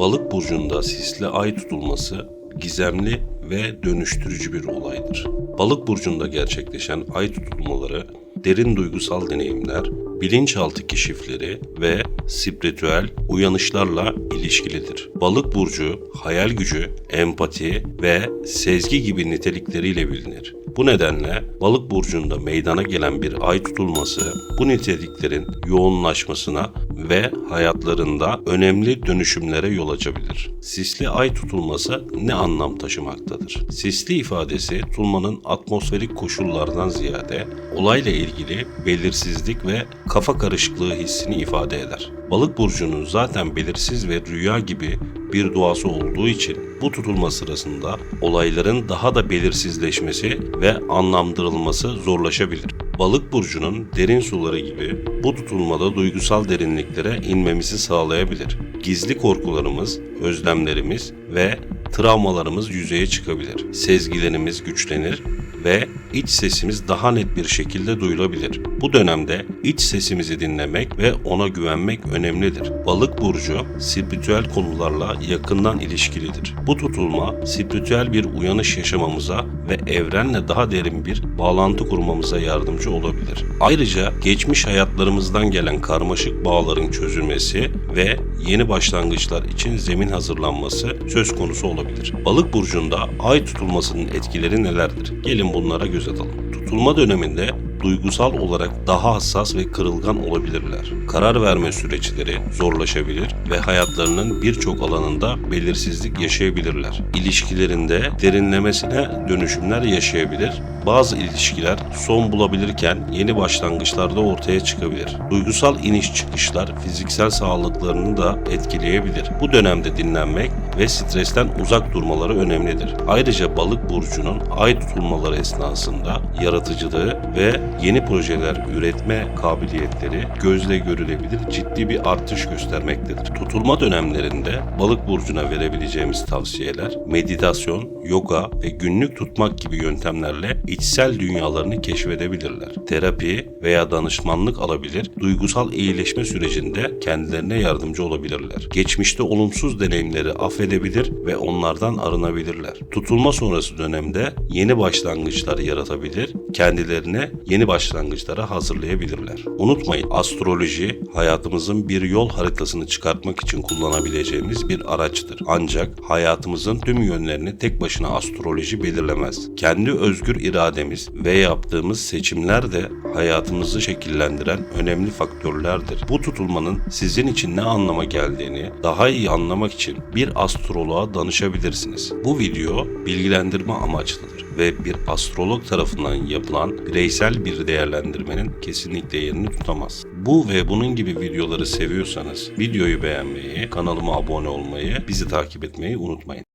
Balık burcunda sisli ay tutulması gizemli ve dönüştürücü bir olaydır. Balık burcunda gerçekleşen ay tutulmaları derin duygusal deneyimler, bilinçaltı keşifleri ve spiritüel uyanışlarla ilişkilidir. Balık burcu hayal gücü, empati ve sezgi gibi nitelikleriyle bilinir. Bu nedenle balık burcunda meydana gelen bir ay tutulması bu niteliklerin yoğunlaşmasına ve hayatlarında önemli dönüşümlere yol açabilir. Sisli ay tutulması ne anlam taşımaktadır? Sisli ifadesi tutulmanın atmosferik koşullardan ziyade olayla ilgili belirsizlik ve kafa karışıklığı hissini ifade eder. Balık burcunun zaten belirsiz ve rüya gibi bir doğası olduğu için bu tutulma sırasında olayların daha da belirsizleşmesi ve anlamlandırılması zorlaşabilir. Balık burcunun derin suları gibi bu tutulmada duygusal derinliklere inmemizi sağlayabilir. Gizli korkularımız, özlemlerimiz ve travmalarımız yüzeye çıkabilir. Sezgilerimiz güçlenir ve iç sesimiz daha net bir şekilde duyulabilir. Bu dönemde iç sesimizi dinlemek ve ona güvenmek önemlidir. Balık burcu spiritüel konularla yakından ilişkilidir. Bu tutulma spiritüel bir uyanış yaşamamıza ve evrenle daha derin bir bağlantı kurmamıza yardımcı olabilir. Ayrıca geçmiş hayatlarımızdan gelen karmaşık bağların çözülmesi ve yeni başlangıçlar için zemin hazırlanması söz konusu olabilir. Balık burcunda ay tutulmasının etkileri nelerdir? Gelin bunlara göz atalım. Tutulma döneminde duygusal olarak daha hassas ve kırılgan olabilirler. Karar verme süreçleri zorlaşabilir ve hayatlarının birçok alanında belirsizlik yaşayabilirler. İlişkilerinde derinlemesine dönüşümler yaşayabilir. Bazı ilişkiler son bulabilirken yeni başlangıçlarda ortaya çıkabilir. Duygusal iniş çıkışlar fiziksel sağlıklarını da etkileyebilir. Bu dönemde dinlenmek ve stresten uzak durmaları önemlidir. Ayrıca balık burcunun ay tutulmaları esnasında yaratıcılığı ve yeni projeler üretme kabiliyetleri gözle görülebilir ciddi bir artış göstermektedir. Tutulma dönemlerinde balık burcuna verebileceğimiz tavsiyeler meditasyon, yoga ve günlük tutmak gibi yöntemlerle içsel dünyalarını keşfedebilirler. Terapi veya danışmanlık alabilir, duygusal iyileşme sürecinde kendilerine yardımcı olabilirler. Geçmişte olumsuz deneyimleri affedebilir ve onlardan arınabilirler. Tutulma sonrası dönemde yeni başlangıçlar yaratabilir, kendilerine yeni başlangıçlara hazırlayabilirler. Unutmayın astroloji hayatımızın bir yol haritasını çıkartmak için kullanabileceğimiz bir araçtır. Ancak hayatımızın tüm yönlerini tek başına astroloji belirlemez. Kendi özgür irademiz ve yaptığımız seçimler de hayatımızı şekillendiren önemli faktörlerdir. Bu tutulmanın sizin için ne anlama geldiğini daha iyi anlamak için bir astroloğa danışabilirsiniz. Bu video bilgilendirme amaçlıdır ve bir astrolog tarafından yapılan bireysel bir değerlendirmenin kesinlikle yerini tutamaz. Bu ve bunun gibi videoları seviyorsanız videoyu beğenmeyi, kanalıma abone olmayı, bizi takip etmeyi unutmayın.